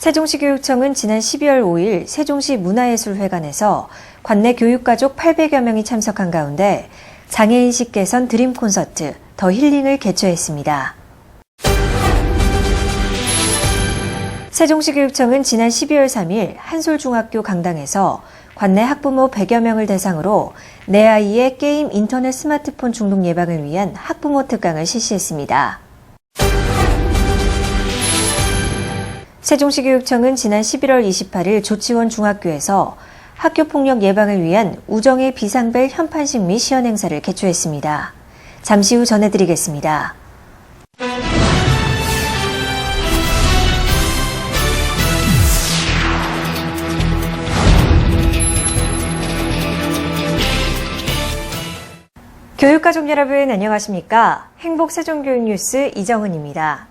세종시 교육청은 지난 12월 5일 세종시 문화예술회관에서 관내 교육가족 800여 명이 참석한 가운데 장애인식 개선 드림 콘서트 더 힐링을 개최했습니다. 세종시 교육청은 지난 12월 3일 한솔중학교 강당에서 관내 학부모 100여 명을 대상으로 내 아이의 게임 인터넷 스마트폰 중독 예방을 위한 학부모 특강을 실시했습니다. 세종시 교육청은 지난 11월 28일 조치원 중학교에서 학교 폭력 예방을 위한 우정의 비상벨 현판식 및 시연 행사를 개최했습니다. 잠시 후 전해드리겠습니다. 교육가족 여러분 안녕하십니까? 행복세종교육 뉴스 이정은입니다.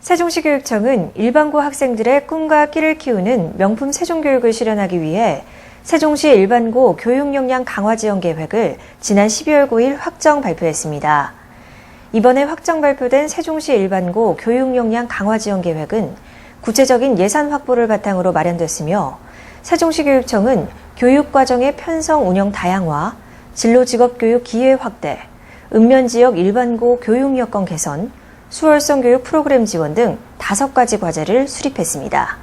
세종시 교육청은 일반고 학생들의 꿈과 끼를 키우는 명품 세종교육을 실현하기 위해 세종시 일반고 교육 역량 강화 지원 계획을 지난 12월 9일 확정 발표했습니다. 이번에 확정 발표된 세종시 일반고 교육 역량 강화 지원 계획은 구체적인 예산 확보를 바탕으로 마련됐으며 세종시 교육청은 교육 과정의 편성 운영 다양화, 진로 직업 교육 기회 확대, 읍면 지역 일반고 교육 여건 개선, 수월성 교육 프로그램 지원 등 다섯 가지 과제를 수립했습니다.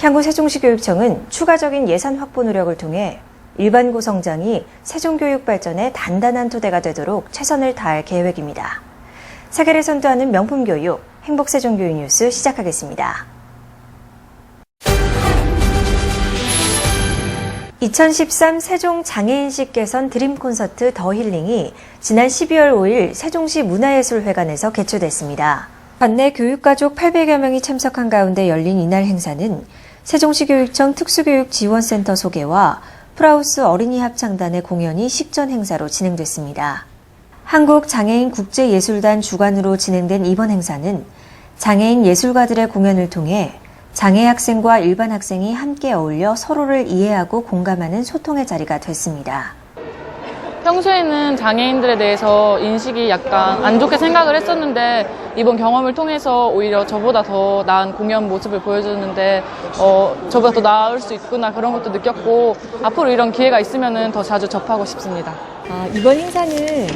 향후 세종시 교육청은 추가적인 예산 확보 노력을 통해 일반 고 성장이 세종교육 발전의 단단한 토대가 되도록 최선을 다할 계획입니다. 세계를 선도하는 명품 교육, 행복세종교육 뉴스 시작하겠습니다. 2013 세종 장애인식 개선 드림 콘서트 더 힐링이 지난 12월 5일 세종시 문화예술회관에서 개최됐습니다. 관내 교육가족 800여 명이 참석한 가운데 열린 이날 행사는 세종시 교육청 특수교육지원센터 소개와 프라우스 어린이 합창단의 공연이 식전 행사로 진행됐습니다. 한국장애인 국제예술단 주관으로 진행된 이번 행사는 장애인 예술가들의 공연을 통해 장애 학생과 일반 학생이 함께 어울려 서로를 이해하고 공감하는 소통의 자리가 됐습니다. 평소에는 장애인들에 대해서 인식이 약간 안 좋게 생각을 했었는데 이번 경험을 통해서 오히려 저보다 더 나은 공연 모습을 보여주는데 어, 저보다 더 나을 수 있구나 그런 것도 느꼈고 앞으로 이런 기회가 있으면 더 자주 접하고 싶습니다. 어, 이번 행사는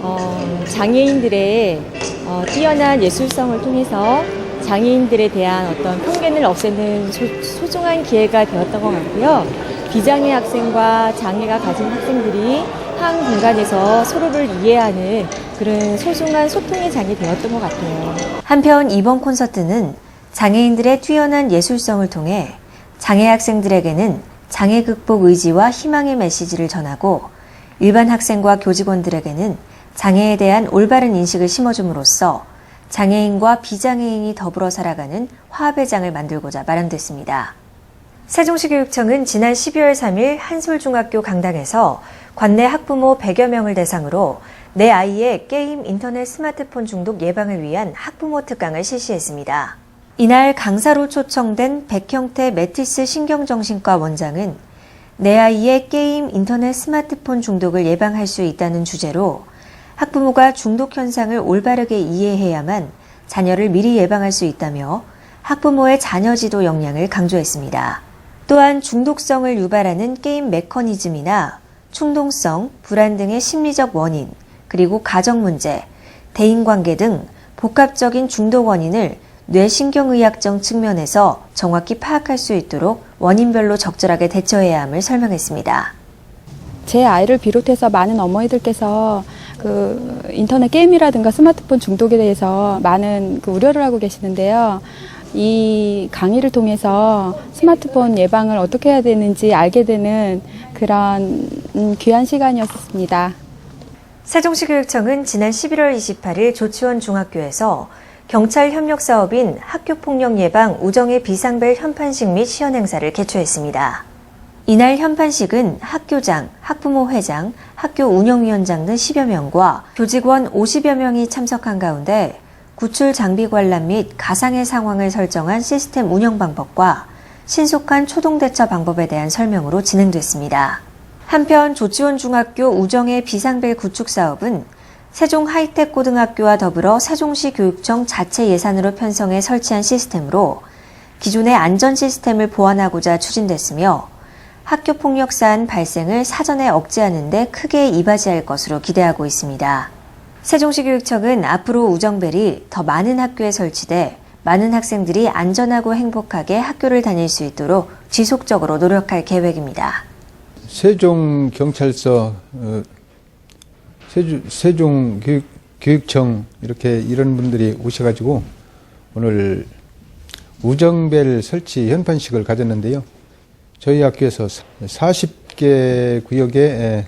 어, 장애인들의 어, 뛰어난 예술성을 통해서 장애인들에 대한 어떤 편견을 없애는 소, 중한 기회가 되었던 것 같고요. 비장애 학생과 장애가 가진 학생들이 한 공간에서 서로를 이해하는 그런 소중한 소통의 장이 되었던 것 같아요. 한편 이번 콘서트는 장애인들의 뛰어난 예술성을 통해 장애 학생들에게는 장애 극복 의지와 희망의 메시지를 전하고 일반 학생과 교직원들에게는 장애에 대한 올바른 인식을 심어줌으로써 장애인과 비장애인이 더불어 살아가는 화합의 장을 만들고자 마련됐습니다. 세종시 교육청은 지난 12월 3일 한솔중학교 강당에서 관내 학부모 100여 명을 대상으로 내 아이의 게임 인터넷 스마트폰 중독 예방을 위한 학부모 특강을 실시했습니다. 이날 강사로 초청된 백형태 메티스 신경정신과 원장은 내 아이의 게임 인터넷 스마트폰 중독을 예방할 수 있다는 주제로 학부모가 중독 현상을 올바르게 이해해야만 자녀를 미리 예방할 수 있다며 학부모의 자녀 지도 역량을 강조했습니다. 또한 중독성을 유발하는 게임 메커니즘이나 충동성, 불안 등의 심리적 원인, 그리고 가정 문제, 대인 관계 등 복합적인 중독 원인을 뇌신경의학적 측면에서 정확히 파악할 수 있도록 원인별로 적절하게 대처해야 함을 설명했습니다. 제 아이를 비롯해서 많은 어머니들께서 그 인터넷 게임이라든가 스마트폰 중독에 대해서 많은 그 우려를 하고 계시는데요. 이 강의를 통해서 스마트폰 예방을 어떻게 해야 되는지 알게 되는 그런 음, 귀한 시간이었습니다. 세종시 교육청은 지난 11월 28일 조치원 중학교에서 경찰 협력 사업인 학교 폭력 예방 우정의 비상벨 현판식 및 시연 행사를 개최했습니다. 이날 현판식은 학교장, 학부모 회장, 학교 운영위원장 등 10여 명과 교직원 50여 명이 참석한 가운데 구출 장비 관람 및 가상의 상황을 설정한 시스템 운영 방법과 신속한 초동 대처 방법에 대한 설명으로 진행됐습니다. 한편 조치원 중학교 우정의 비상벨 구축 사업은 세종 하이텍 고등학교와 더불어 세종시 교육청 자체 예산으로 편성해 설치한 시스템으로 기존의 안전 시스템을 보완하고자 추진됐으며 학교 폭력 사안 발생을 사전에 억제하는 데 크게 이바지할 것으로 기대하고 있습니다. 세종시 교육청은 앞으로 우정벨이 더 많은 학교에 설치돼 많은 학생들이 안전하고 행복하게 학교를 다닐 수 있도록 지속적으로 노력할 계획입니다. 세종 경찰서, 어, 세주, 세종 교육, 교육청 이렇게 이런 분들이 오셔가지고 오늘 우정벨 설치 현판식을 가졌는데요. 저희 학교에서 40개 구역에 에,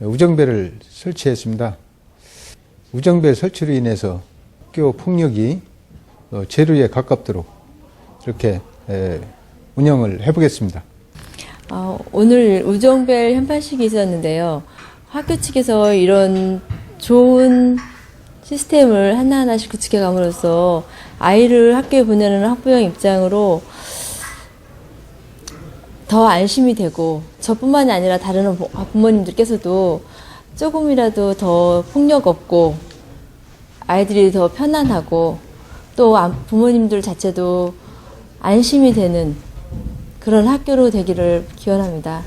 우정벨을 설치했습니다. 우정벨 설치로 인해서 학교 폭력이 어, 제로에 가깝도록 이렇게 에, 운영을 해보겠습니다. 어, 오늘 우정벨 현판식이 있었는데요. 학교 측에서 이런 좋은 시스템을 하나하나씩 구축해 감으로써 아이를 학교에 보내는 학부형 입장으로 더 안심이 되고 저뿐만이 아니라 다른 부- 부모님들께서도 조금이라도 더 폭력 없고 아이들이 더 편안하고 또 안- 부모님들 자체도 안심이 되는 그런 학교로 되기를 기원합니다.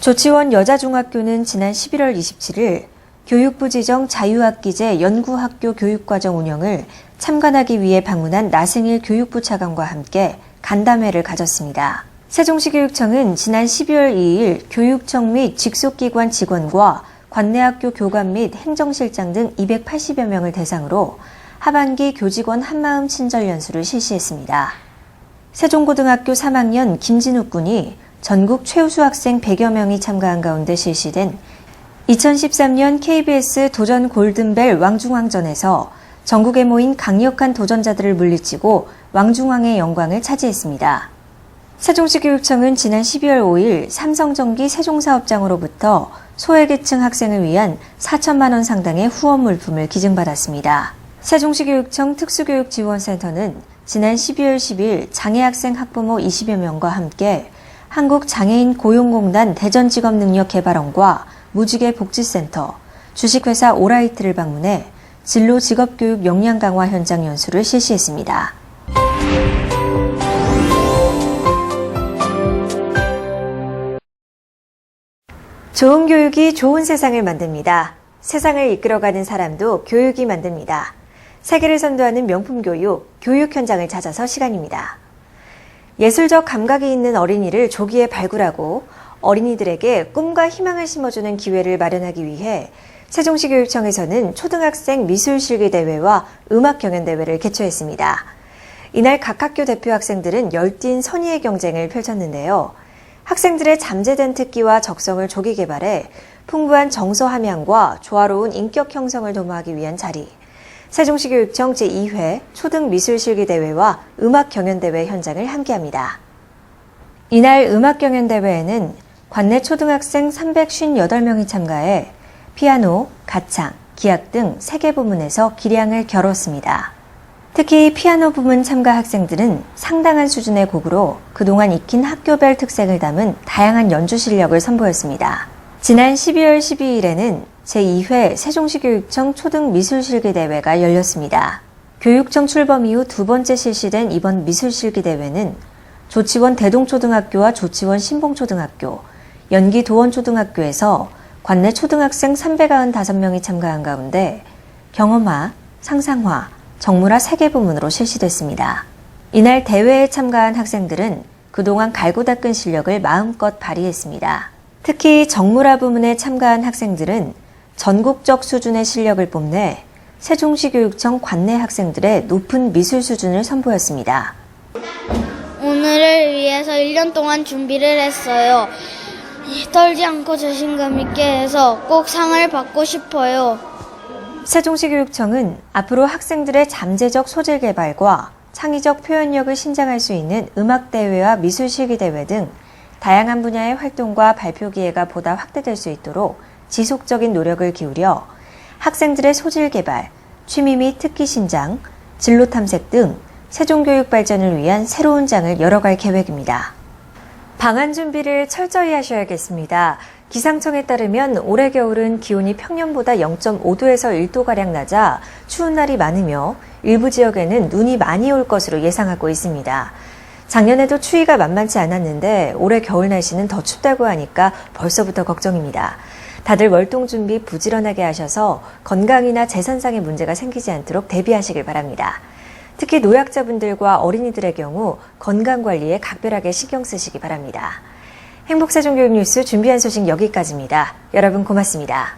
조치원 여자중학교는 지난 11월 27일 교육부 지정 자유학기제 연구학교 교육과정 운영을 참관하기 위해 방문한 나승일 교육부 차관과 함께 간담회를 가졌습니다. 세종시 교육청은 지난 12월 2일 교육청 및 직속기관 직원과 관내학교 교관 및 행정실장 등 280여 명을 대상으로 하반기 교직원 한마음 친절 연수를 실시했습니다. 세종고등학교 3학년 김진욱 군이 전국 최우수 학생 100여 명이 참가한 가운데 실시된 2013년 KBS 도전 골든벨 왕중왕전에서 전국에 모인 강력한 도전자들을 물리치고 왕중왕의 영광을 차지했습니다. 세종시 교육청은 지난 12월 5일 삼성전기 세종사업장으로부터 소외계층 학생을 위한 4천만 원 상당의 후원 물품을 기증받았습니다. 세종시 교육청 특수교육지원센터는 지난 12월 10일 장애학생 학부모 20여 명과 함께 한국장애인 고용공단 대전직업능력개발원과 무지개 복지센터, 주식회사 오라이트를 방문해 진로 직업교육 역량 강화 현장 연수를 실시했습니다. 좋은 교육이 좋은 세상을 만듭니다. 세상을 이끌어가는 사람도 교육이 만듭니다. 세계를 선도하는 명품 교육, 교육 현장을 찾아서 시간입니다. 예술적 감각이 있는 어린이를 조기에 발굴하고 어린이들에게 꿈과 희망을 심어주는 기회를 마련하기 위해 세종시 교육청에서는 초등학생 미술실기 대회와 음악 경연 대회를 개최했습니다. 이날 각 학교 대표 학생들은 열띤 선의의 경쟁을 펼쳤는데요. 학생들의 잠재된 특기와 적성을 조기 개발해 풍부한 정서 함양과 조화로운 인격 형성을 도모하기 위한 자리. 세종시 교육청 제2회 초등 미술실기 대회와 음악 경연 대회 현장을 함께합니다. 이날 음악 경연 대회에는 관내 초등학생 358명이 참가해 피아노, 가창, 기악 등 3개 부문에서 기량을 겨뤘습니다. 특히 피아노 부문 참가 학생들은 상당한 수준의 곡으로 그동안 익힌 학교별 특색을 담은 다양한 연주 실력을 선보였습니다. 지난 12월 12일에는 제2회 세종시 교육청 초등미술실기 대회가 열렸습니다. 교육청 출범 이후 두 번째 실시된 이번 미술실기 대회는 조치원 대동초등학교와 조치원 신봉초등학교, 연기 도원초등학교에서 관내 초등학생 395명이 참가한 가운데 경험화, 상상화, 정물화 3개 부문으로 실시됐습니다. 이날 대회에 참가한 학생들은 그동안 갈고 닦은 실력을 마음껏 발휘했습니다. 특히 정물화 부문에 참가한 학생들은 전국적 수준의 실력을 뽐내 세종시 교육청 관내 학생들의 높은 미술 수준을 선보였습니다. 오늘을 위해서 1년 동안 준비를 했어요. 떨지 않고 자신감 있게 해서 꼭 상을 받고 싶어요. 세종시 교육청은 앞으로 학생들의 잠재적 소질 개발과 창의적 표현력을 신장할 수 있는 음악대회와 미술실기대회 등 다양한 분야의 활동과 발표 기회가 보다 확대될 수 있도록 지속적인 노력을 기울여 학생들의 소질 개발, 취미 및 특기 신장, 진로 탐색 등 세종교육 발전을 위한 새로운 장을 열어갈 계획입니다. 방안 준비를 철저히 하셔야겠습니다. 기상청에 따르면 올해 겨울은 기온이 평년보다 0.5도에서 1도가량 낮아 추운 날이 많으며 일부 지역에는 눈이 많이 올 것으로 예상하고 있습니다. 작년에도 추위가 만만치 않았는데 올해 겨울 날씨는 더 춥다고 하니까 벌써부터 걱정입니다. 다들 월동 준비 부지런하게 하셔서 건강이나 재산상의 문제가 생기지 않도록 대비하시길 바랍니다. 특히 노약자분들과 어린이들의 경우 건강 관리에 각별하게 신경 쓰시기 바랍니다. 행복세종교육 뉴스 준비한 소식 여기까지입니다. 여러분 고맙습니다.